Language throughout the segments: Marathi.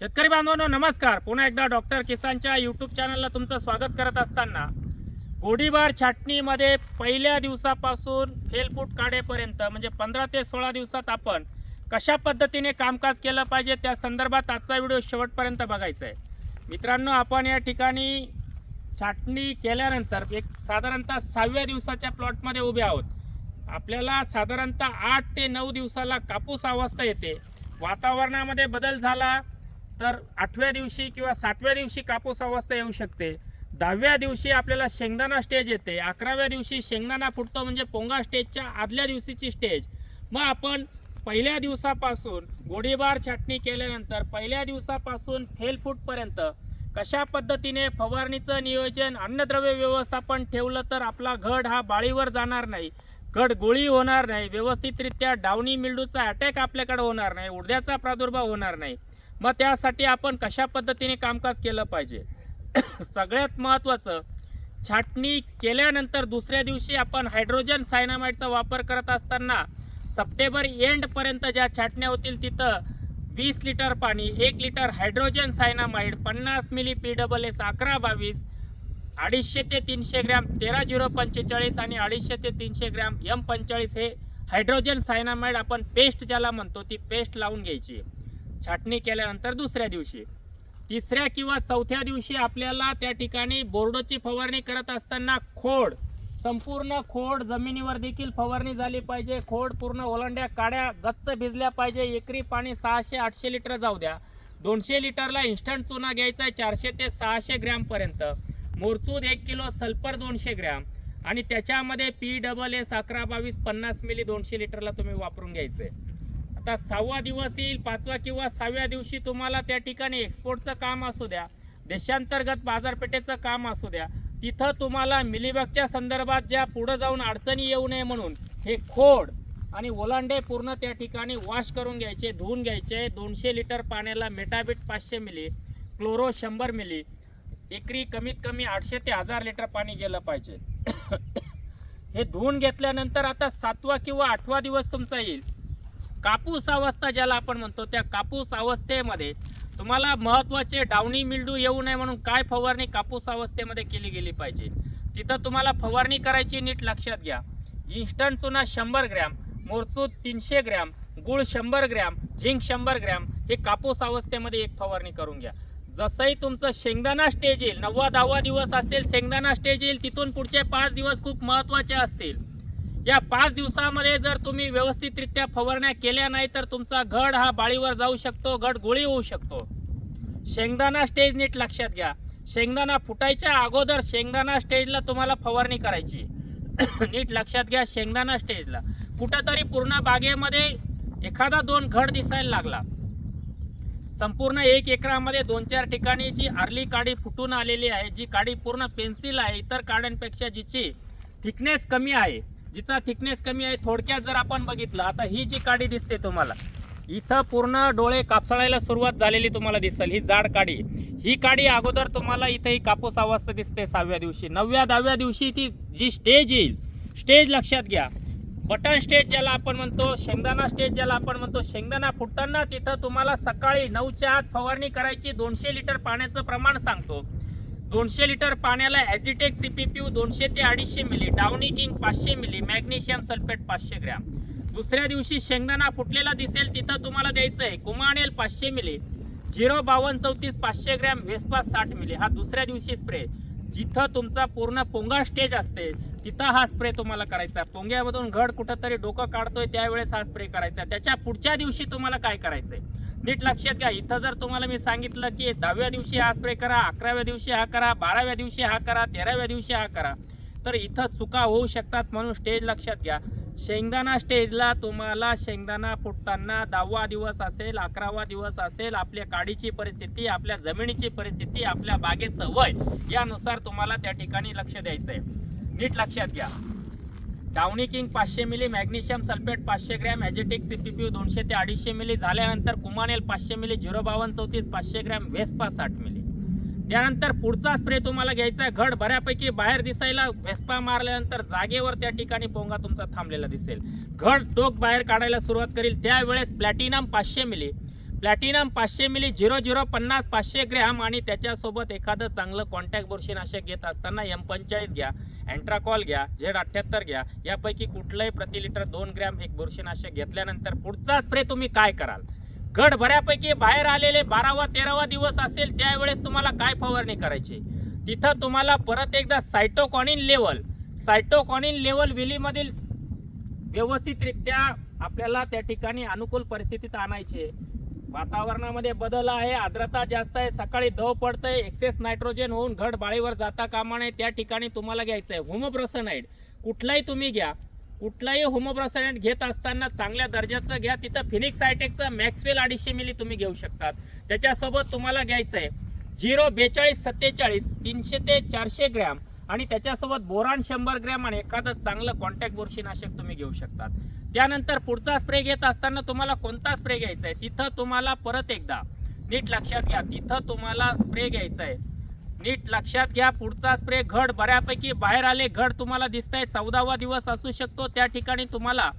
शेतकरी बांधवांनो नमस्कार. पुन्हा एकदा डॉक्टर किसानच्या यूट्यूब चॅनलला तुमचं स्वागत करत असताना गोडीबार छाटणीमध्ये पहिल्या दिवसापासून फेलफूट काढेपर्यंत म्हणजे पंधरा ते सोळा दिवसात आपण कशा पद्धतीने कामकाज केलं पाहिजे त्या संदर्भात आजचा व्हिडिओ शेवटपर्यंत बघायचा आहे मित्रांनो आपण या ठिकाणी छाटणी केल्यानंतर एक साधारणतः सहाव्या दिवसाच्या प्लॉटमध्ये उभे आहोत. आपल्याला साधारणतः आठ ते नऊ दिवसाला कापूस अवस्था येते. वातावरणामध्ये बदल झाला तर आठव्या दिवशी किंवा सातव्या दिवशी कापूस अवस्था येऊ शकते. दहाव्या दिवशी आपल्याला शेंगदाणा स्टेज येते. अकराव्या दिवशी शेंगदाणा फुटतो म्हणजे पोंगा स्टेजच्या आदल्या दिवशीची स्टेज मग आपण पहिल्या दिवसापासून गोडीबार छाटणी केल्यानंतर पहिल्या दिवसापासून फेलफूटपर्यंत कशा पद्धतीने फवारणीचं नियोजन अन्नद्रव्य व्यवस्थापन ठेवलं तर आपला घड हा बाळीवर जाणार नाही. घड गोळी होणार नाही. व्यवस्थितरित्या डावणी मिल्डूचा अटॅक आपल्याकडे होणार नाही. उडद्याचा प्रादुर्भाव होणार नाही. मग त्यासाठी आपण कशा पद्धतीने कामकाज केलं पाहिजे? सगळ्यात महत्त्वाचं छाटणी केल्यानंतर दुसऱ्या दिवशी आपण हायड्रोजन सायनामाइडचा वापर करत असताना सप्टेंबर एंडपर्यंत ज्या छाटण्या होतील तिथं वीस लिटर पाणी एक लिटर हायड्रोजन सायनामाइड पन्नास मिली पी डबल एस अकरा बावीस अडीचशे ते तीनशे ग्रॅम तेरा झिरो पंचेचाळीस आणि अडीचशे ते तीनशे ग्रॅम एम पंचेचाळीस हे हायड्रोजन सायनामाइड आपण पेस्ट ज्याला म्हणतो ती पेस्ट लावून घ्यायची. छाटणी केल्यानंतर दुसऱ्या दिवशी. तिसऱ्या किंवा चौथ्या दिवशी आपल्याला त्या ठिकाणी बोर्डोची फवारणी करत असताना खोड संपूर्ण खोड जमिनीवर देखील फवारणी झाली पाहिजे. खोड पूर्ण ओलांड्या काड्या गच्च भिजल्या पाहिजे. एकरी पाणी सहाशे आठशे लिटर जाऊ द्या. दोनशे लिटरला इन्स्टंट चुना घ्यायचा आहे चारशे ते सहाशे ग्रॅमपर्यंत मोरचूद एक किलो सल्फर दोनशे ग्रॅम. आणि त्याच्यामध्ये पी डबल एस अकरा बावीस पन्नास मिली दोनशे लिटरला तुम्ही वापरून घ्यायचं. आहे आता सहावा दिवस येईल पाचवा किंवा सहाव्या दिवशी तुम्हाला त्या ठिकाणी एक्सपोर्टचं काम असू द्या देशांतर्गत बाजारपेठेचं काम असू द्या तिथं तुम्हाला मिलीबगच्या संदर्भात ज्या पुढं जाऊन अडचणी येऊ नये म्हणून हे खोड आणि ओलांडे पूर्ण त्या ठिकाणी वॉश करून घ्यायचे धुवून घ्यायचे दोनशे लिटर पाण्याला मेटाबीट पाचशे मिली क्लोरो शंभर मिली एकरी कमीत कमी आठशे ते हजार लिटर पाणी गेलं पाहिजे. हे धुवून घेतल्यानंतर आता सातवा किंवा आठवा दिवस तुमचा येईल. कापूस अवस्था ज्याला आपण म्हणतो त्या कापूस अवस्थेमध्ये तुम्हाला महत्त्वाचे डावणी मिल्डू येऊ नये म्हणून काय फवारणी कापूस अवस्थेमध्ये केली गेली पाहिजे? तिथं तुम्हाला फवारणी करायची नीट लक्षात घ्या. इन्स्टंट चुना शंभर ग्रॅम मोरचूत तीनशे ग्रॅम गुळ शंभर ग्रॅम झिंक शंभर ग्रॅम हे कापूस अवस्थेमध्ये एक फवारणी करून घ्या. जसंही तुमचं शेंगदाणा स्टेज येईल नववा दहावा दिवस असेल शेंगदाणा स्टेज येईल तिथून पुढचे पाच दिवस खूप महत्त्वाचे असतील. या पाच दिवसामध्ये जर तुम्ही व्यवस्थितरित्या फवारण्या केल्या नाही तर तुमचा घड हा बाळीवर जाऊ शकतो घड गोळी होऊ शकतो. शेंगदाणा स्टेज नीट लक्षात घ्या. शेंगदाणा फुटायच्या अगोदर शेंगदाणा स्टेजला तुम्हाला फवारणी करायची. नीट लक्षात घ्या शेंगदाणा स्टेजला कुठंतरी पूर्ण बागेमध्ये एखादा दोन घड दिसायला लागला. संपूर्ण एक एकरामध्ये दोन चार ठिकाणी जी अर्ली काडी फुटून आलेली आहे जी काडी पूर्ण पेन्सिल आहे इतर काड्यांपेक्षा जिची थिकनेस कमी आहे जिचा थिकनेस कमी आहे थोडक्यात जर आपण बघितलं आता ही जी काडी दिसते तुम्हाला इथं पूर्ण डोळे कापसाळायला सुरुवात झालेली तुम्हाला दिसेल. ही जाड काडी ही काडी अगोदर तुम्हाला इथे ही कापूस अवस्था दिसते सहाव्या दिवशी. नवव्या दहाव्या दिवशी ती जी स्टेज येईल स्टेज लक्षात घ्या. बटन स्टेज ज्याला आपण म्हणतो शेंगदाणा स्टेज ज्याला आपण म्हणतो शेंगदाणा फुटताना तिथं तुम्हाला सकाळी नऊच्या आत फवारणी करायची दोनशे लिटर पाण्याचं प्रमाण सांगतो. दोनशे लिटर पाण्याला ॲजिटेक सी पी पी यू दोनशे ते अडीचशे मिली डावनी किंग पाचशे मिली मॅग्नेशियम सल्फेट पाचशे ग्रॅम. दुसऱ्या दिवशी शेंगदाणा फुटलेला दिसेल तिथं तुम्हाला द्यायचं आहे कुमानेल पाचशे मिली झिरो बावन्न चौतीस पाचशे ग्रॅम व्हेस्पा साठ मिली. हा दुसऱ्या दिवशी स्प्रे जिथं तुमचा पूर्ण पोंगा स्टेज असते तिथं हा स्प्रे तुम्हाला करायचा. पोंग्यामधून घड कुठंतरी डोकं काढतोय त्यावेळेस हा स्प्रे करायचा. त्याच्या पुढच्या दिवशी तुम्हाला काय करायचं आहे नीट लक्षात घ्या. इथं जर तुम्हाला मी सांगितलं की दहाव्या दिवशी हा स्प्रे करा अकराव्या दिवशी हा करा बाराव्या दिवशी हा करा तेराव्या दिवशी हा करा तर इथं चुका होऊ शकतात म्हणून स्टेज लक्षात घ्या. शेंगदाणा स्टेजला तुम्हाला शेंगदाणा फुटताना दहावा दिवस असेल अकरावा दिवस असेल आपल्या काडीची परिस्थिती आपल्या जमिनीची परिस्थिती आपल्या बागेचं वय यानुसार तुम्हाला त्या ठिकाणी लक्ष द्यायचं आहे नीट लक्षात घ्या. डावणी किंग पाचशे मिली मॅग्नेशियम सल्फेट पाचशे ग्रॅम ॲजेटिक सी पी पी दोनशे ते अडीचशे मिली. झाल्यानंतर कुमानेल पाचशे मिली झिरो बावन्न चौतीस पाचशे ग्रॅम व्हेस्पा साठ मिली. त्यानंतर पुढचा स्प्रे तुम्हाला घ्यायचा आहे. घड बऱ्यापैकी बाहेर दिसायला व्हेस्पा मारल्यानंतर जागेवर त्या ठिकाणी पोंगा तुमचा थांबलेला दिसेल. घड टोक बाहेर काढायला सुरुवात करेल. त्यावेळेस प्लॅटिनम पाचशे मिली प्लॅटिनम पाचशे मिली झिरो झिरो पन्नास पाचशे ग्रॅम आणि त्याच्यासोबत एखादं चांगलं कॉन्टॅक्ट बुरशीनाशक घेत असताना एम पंचेचाळीस घ्या अँट्राकॉल घ्या झेड अठ्ठ्याहत्तर घ्या. यापैकी कुठलंही प्रति लिटर दोन ग्रॅम एक बुरशीनाशक घेतल्यानंतर पुढचा स्प्रे तुम्ही काय कराल? गड बऱ्यापैकी बाहेर आलेले बारावा तेरावा दिवस असेल त्यावेळेस तुम्हाला काय फवारणी करायची? तिथं तुम्हाला परत एकदा सायटोकॉनिन लेवल सायटोकॉनिन लेवल विलीमधील व्यवस्थितरित्या आपल्याला त्या ठिकाणी अनुकूल परिस्थितीत आणायचे वातावरणामध्ये बदल आहे आर्द्रता जास्त आहे सकाळी दव पडतंय एक्सेस नायट्रोजन होऊन घट बाळीवर जाता कामा नये त्या ठिकाणी तुम्हाला घ्यायचं आहे. होमोब्रोसनाईड कुठलाही तुम्ही घ्या. कुठलाही होमोब्रोसनाईड घेत असताना चांगल्या दर्जाचं घ्या. तिथं फिनिक्स हायटेकचं मॅक्सवेल अडीचशे मिली तुम्ही घेऊ शकतात. त्याच्यासोबत तुम्हाला घ्यायचं आहे झिरो बेचाळीस सत्तेचाळीस तीनशे ते चारशे ग्रॅम आणि त्याच्यासोबत बोरान शंभर ग्रॅम आणि एखादं चांगलं कॉन्टॅक्ट बुरशीनाशक तुम्ही घेऊ शकतात. त्यानंतर पुढचा स्प्रे घेत असताना तुम्हाला कोणता स्प्रे घ्यायचा आहे? तिथं तुम्हाला परत एकदा नीट लक्षात घ्या. तिथं तुम्हाला स्प्रे घ्यायचा आहे. नीट लक्षात घ्या. पुढचा स्प्रे घड बऱ्यापैकी बाहेर आले. घड तुम्हाला दिसत आहे चौदावा दिवस असू शकतो. त्या ठिकाणी तुम्हाला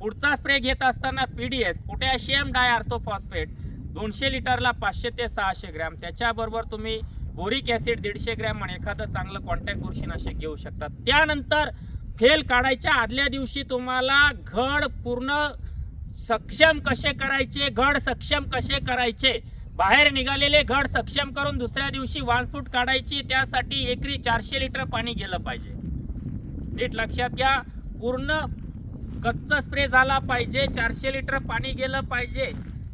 पुढचा स्प्रे घेत असताना P D S potassium di orthophosphate दोनशे लिटरला पाचशे ते सहाशे ग्रॅम. त्याच्याबरोबर तुम्ही बोरिक ॲसिड दीडशे ग्रॅम आणि एखादं चांगलं कॉन्टॅक्ट बुरशीनाशक घेऊ शकतात त्यानंतर खेळ काढायच्या आदल्या दिवशी तुम्हाला घड पूर्ण सक्षम कसे करायचे घड सक्षम कसे करायचे? बाहेर निघालेले घड सक्षम करून दुसऱ्या दिवशी वानफूट काढायची त्यासाठी एकरी चारशे लिटर पाणी गेलं पाहिजे. नीट लक्षात घ्या पूर्ण कच्चा स्प्रे झाला पाहिजे चारशे लिटर पाणी गेलं पाहिजे.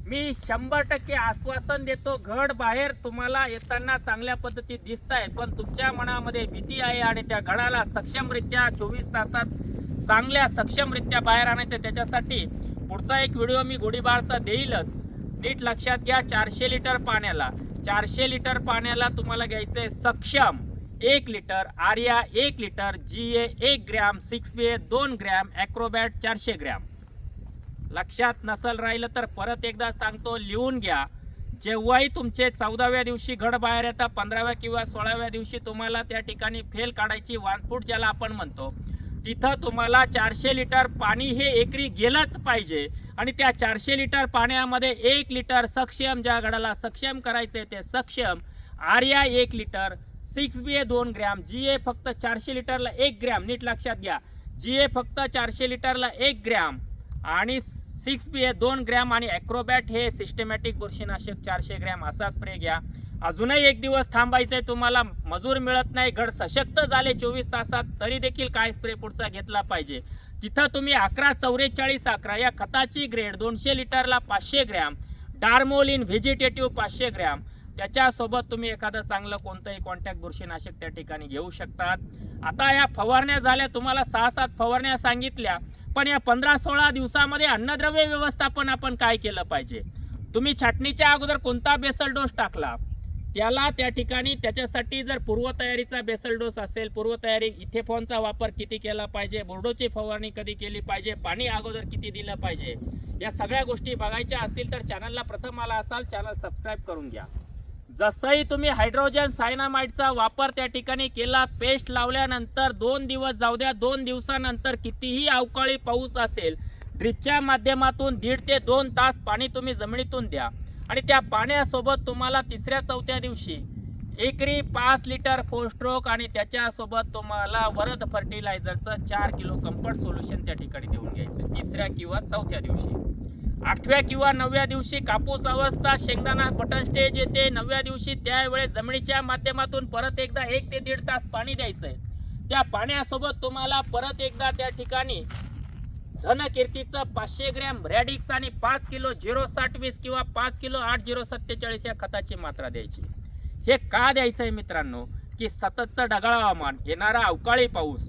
मी शंभर टक्के आश्वासन देतो. घड बाहेर तुम्हाला येताना चांगल्या पद्धतीत दिसत आहे पण तुमच्या मनामध्ये भीती आहे आणि त्या घडाला सक्षमरित्या चोवीस तासात चांगल्या सक्षमरित्या बाहेर आणायचं त्याच्यासाठी पुढचा एक व्हिडिओ मी गोडीबारचा देईलच. नीट लक्षात घ्या चारशे लिटर पाण्याला. चारशे लिटर पाण्याला तुम्हाला घ्यायचं आहे सक्षम एक लिटर आर्या एक लिटर जी ए एक ग्रॅम सिक्स बी ए दोन ग्रॅम ॲक्रोबॅट चारशे ग्रॅम. लक्षात नसल राहिलं तर परत एकदा सांगतो लिहून घ्या. जेव्हाही तुमचे चौदाव्या दिवशी घड बाहेर येतात पंधराव्या किंवा सोळाव्या दिवशी तुम्हाला त्या ठिकाणी फेल काढायची वानफूट ज्याला आपण म्हणतो तिथं तुम्हाला चारशे लिटर पाणी हे एकरी गेलंच पाहिजे. आणि त्या चारशे लिटर पाण्यामध्ये एक लिटर सक्षम ज्या गडाला सक्षम करायचे ते सक्षम. आर्या एक लिटर सिक्स बी ए दोन ग्रॅम जी ए फक्त चारशे लिटरला एक ग्रॅम. नीट लक्षात घ्या जी ए फक्त चारशे लिटरला एक ग्रॅम. आणि सिक्स बी ए दोन ग्रॅम आणि ॲक्रोबॅट हे सिस्टमॅटिक बुरशीनाशक चारशे ग्रॅम असा स्प्रे घ्या. अजूनही एक दिवस थांबायचं आहे तुम्हाला मजूर मिळत नाही घड सशक्त झाले चोवीस तासात तरी देखील काय स्प्रे पुढचा घेतला पाहिजे? तिथं तुम्ही अकरा चौवेचाळीस अकरा या खताची ग्रेड दोनशे लिटरला पाचशे ग्रॅम डार्मोलिन व्हेजिटेटिव्ह पाचशे ग्रॅम त्याच्यासोबत तुम्ही एखादं चांगलं कोणतंही कॉन्टॅक्ट बुरशीनाशक त्या ठिकाणी घेऊ शकतात. आता या फवारण्या झाल्या तुम्हाला सहा सात फवारण्या सांगितल्या पण या पंधरा सोळा दिवसामध्ये अन्नद्रव्य व्यवस्थापन आपण काय केलं पाहिजे? तुम्ही छाटणीच्या अगोदर कोणता बेसल डोस टाकला? त्याला त्या ठिकाणी त्याच्यासाठी जर पूर्वतयारीचा बेसल डोस असेल पूर्वतयारी इथेफॉनचा वापर किती केला पाहिजे बोर्डोची फवारणी कधी केली पाहिजे पाणी अगोदर किती दिलं पाहिजे या सगळ्या गोष्टी बघायच्या असतील तर चॅनलला प्रथम आला असाल चॅनल सबस्क्राईब करून घ्या. जसंही तुम्ही हायड्रोजन सायनामाइडचा वापर त्या ठिकाणी केला पेस्ट लावल्यानंतर दोन दिवस जाऊ द्या दोन दिवसानंतर कितीही अवकाळी पाऊस असेल ड्रिपच्या माध्यमातून दीड ते दोन तास पाणी तुम्ही जमिनीतून द्या. आणि त्या पाण्यासोबत तुम्हाला तिसऱ्या चौथ्या दिवशी एकरी पाच लिटर फोस्ट्रोक आणि त्याच्यासोबत तुम्हाला वरद फर्टिलायझरचं चार किलो कम्फर्ट सोल्युशन त्या ठिकाणी देऊन घ्यायचं. तिसऱ्या किंवा चौथ्या दिवशी. आठव्या किंवा नवव्या दिवशी कापूस अवस्था शेंगदाणा बटन स्टेज येते. नवव्या दिवशी त्यावेळेस जमिनीच्या माध्यमातून परत एकदा एक ते दीड तास पाणी द्यायचं आहे त्या पाण्यासोबत तुम्हाला परत एकदा त्या ठिकाणी धनकीर्तीचं पाचशे ग्रॅम रॅडिक्स आणि पाच किलो झिरो साठ वीस किंवा पाच किलो आठ झिरो सत्तेचाळीस या खताची मात्रा द्यायची. हे का द्यायचं आहे मित्रांनो? की सततचं ढगाळ हवामान येणारा अवकाळी पाऊस.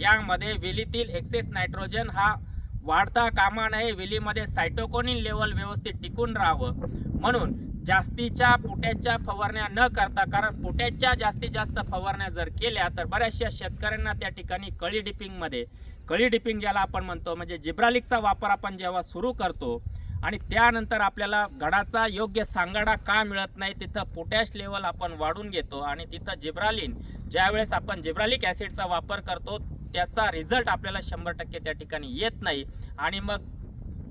यामध्ये वेलीतील एक्सेस नायट्रोजन हा वाढता कामा नये वेलीमध्ये सायटोकोनिन लेवल व्यवस्थित टिकून राहावं. म्हणून जास्तीच्या पोट्याच्या फवारण्या न करता कारण पोट्याच्या जास्तीत जास्त फवारण्या जर केल्या तर बऱ्याचशा शेतकऱ्यांना त्या ठिकाणी कळी डिपिंगमध्ये कळी डिपिंग ज्याला आपण म्हणतो म्हणजे जिब्रालिकचा वापर आपण जेव्हा सुरू करतो आणि त्यानंतर आपल्याला गडाचा योग्य सांगाडा का मिळत नाही तिथं पोटॅश लेवल आपण वाढून घेतो आणि तिथं जिब्रालिन ज्यावेळेस आपण जिब्रालिक ॲसिडचा वापर करतो त्याचा रिझल्ट आपल्याला शंभर टक्के त्या ठिकाणी येत नाही. आणि मग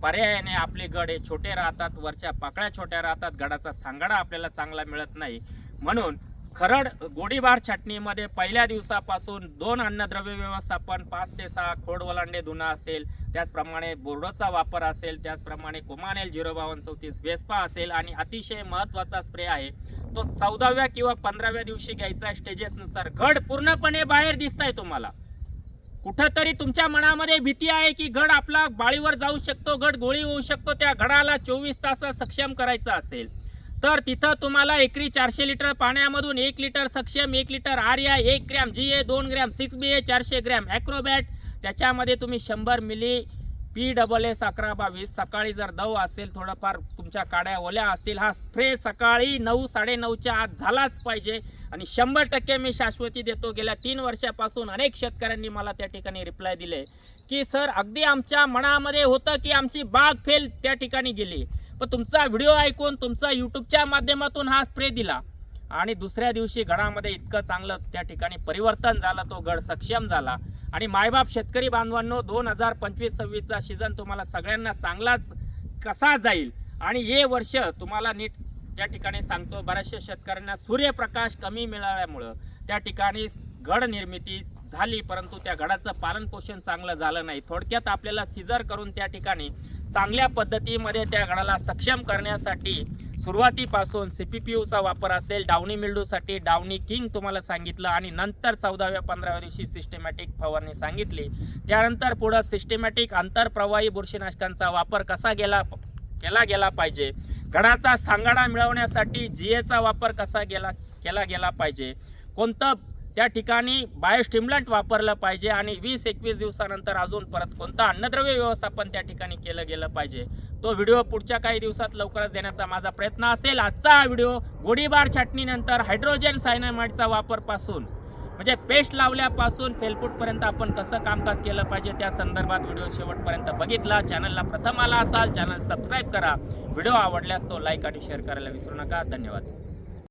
पर्यायाने आपले गड हे छोटे राहतात वरच्या पाकळ्या छोट्या राहतात गडाचा सांगाडा आपल्याला चांगला मिळत नाही. म्हणून खरड गोडीबार छाटणीमध्ये पहिल्या दिवसापासून दोन अन्नद्रव्य व्यवस्थापन पाच ते सहा खोड वलांडे धुणं असेल त्याचप्रमाणे बोर्डोचा वापर असेल त्याचप्रमाणे कोमानेल झिरो बावन्न चौतीस वेस्पा असेल आणि अतिशय महत्त्वाचा स्प्रे आहे. तो चौदाव्या किंवा पंधराव्या दिवशी घ्यायचा स्टेजेसनुसार. घड पूर्णपणे बाहेर दिसत आहे तुम्हाला. कुठंतरी तुमच्या मनामध्ये भीती आहे की गड आपला बाळीवर जाऊ शकतो गड गोळी होऊ शकतो त्या गडाला चोवीस तास सक्षम करायचं असेल. तर तिथं तुम्हाला एकरी चारशे लिटर पाण्यामधून एक लिटर सक्षम एक लिटर आर्या एक ग्रॅम जी ए दोन ग्रॅम सिक्स बी ए चारशे ग्रॅम ॲक्रोबॅट. त्याच्यामध्ये तुम्ही शंभर मिली पी डबल एस अकरा बावीस. सकाळी जर दव असेल थोडंफार तुमच्या काड्या ओल्या असतील. हा स्प्रे सकाळी नऊ साडेनऊच्या आत झालाच पाहिजे. आणि शंभर टक्के मी शाश्वती देतो. गेल्या तीन वर्षापासून अनेक शेतकऱ्यांनी मला त्या ठिकाणी रिप्लाय दिले की सर अगदी आमच्या मनामध्ये होतं की आमची बाग फेल त्या ठिकाणी गेली. पण तुमचा व्हिडिओ ऐकून तुमचा यूट्यूबच्या माध्यमातून हा स्प्रे दिला. आणि दुसऱ्या दिवशी गडामध्ये इतकं चांगलं त्या ठिकाणी परिवर्तन झालं तो गड सक्षम झाला. आणि मायबाप शेतकरी बांधवांनो दोन हजार पंचवीस सव्वीसचा सीझन तुम्हाला सगळ्यांना चांगलाच कसा जाईल. आणि हे वर्ष तुम्हाला नीट त्या ठिकाणी सांगतो बऱ्याचशा शेतकऱ्यांना सूर्यप्रकाश कमी मिळाल्यामुळं त्या ठिकाणी घड निर्मिती झाली परंतु त्या घडाचं पालन पोषण चांगलं झालं नाही. थोडक्यात आपल्याला सिजर करून त्या ठिकाणी चांगल्या पद्धतीमध्ये त्या गडाला सक्षम करण्यासाठी सुरुवातीपासून सी पी पी यूचा वापर असेल डावणी मिल्डूसाठी डावणी किंग तुम्हाला सांगितलं आणि नंतर चौदाव्या पंधराव्या दिवशी सिस्टमॅटिक फवारणी सांगितली. त्यानंतर पुढं सिस्टमॅटिक आंतरप्रवाही बुरशीनाशकांचा वापर कसा गेला केला गेला पाहिजे गडाचा सांगाडा मिळवण्यासाठी जी एचा वापर कसा गेला केला गेला पाहिजे? कोणतं त्या ठिकाणी बायोस्टिम्युलंट वापरलं पाहिजे आणि वीस एकवीस दिवसानंतर अजून परत कोणतं अन्नद्रव्य व्यवस्थापन त्या ठिकाणी केलं गेलं पाहिजे? तो व्हिडिओ पुढच्या काही दिवसात लवकरच देण्याचा माझा प्रयत्न असेल. आजचा हा व्हिडिओ गोडीबार छाटणीनंतर हायड्रोजन सायनामाइडचा वापरपासून म्हणजे पेस्ट लावल्यापासून फेलपूटपर्यंत आपण कसं कामकाज केलं पाहिजे त्या संदर्भात व्हिडिओ शेवटपर्यंत बघितला. चॅनलला प्रथम आला असाल चॅनल सबस्क्राईब करा. व्हिडिओ आवडल्यास तो लाईक आणि शेअर करायला विसरू नका. धन्यवाद.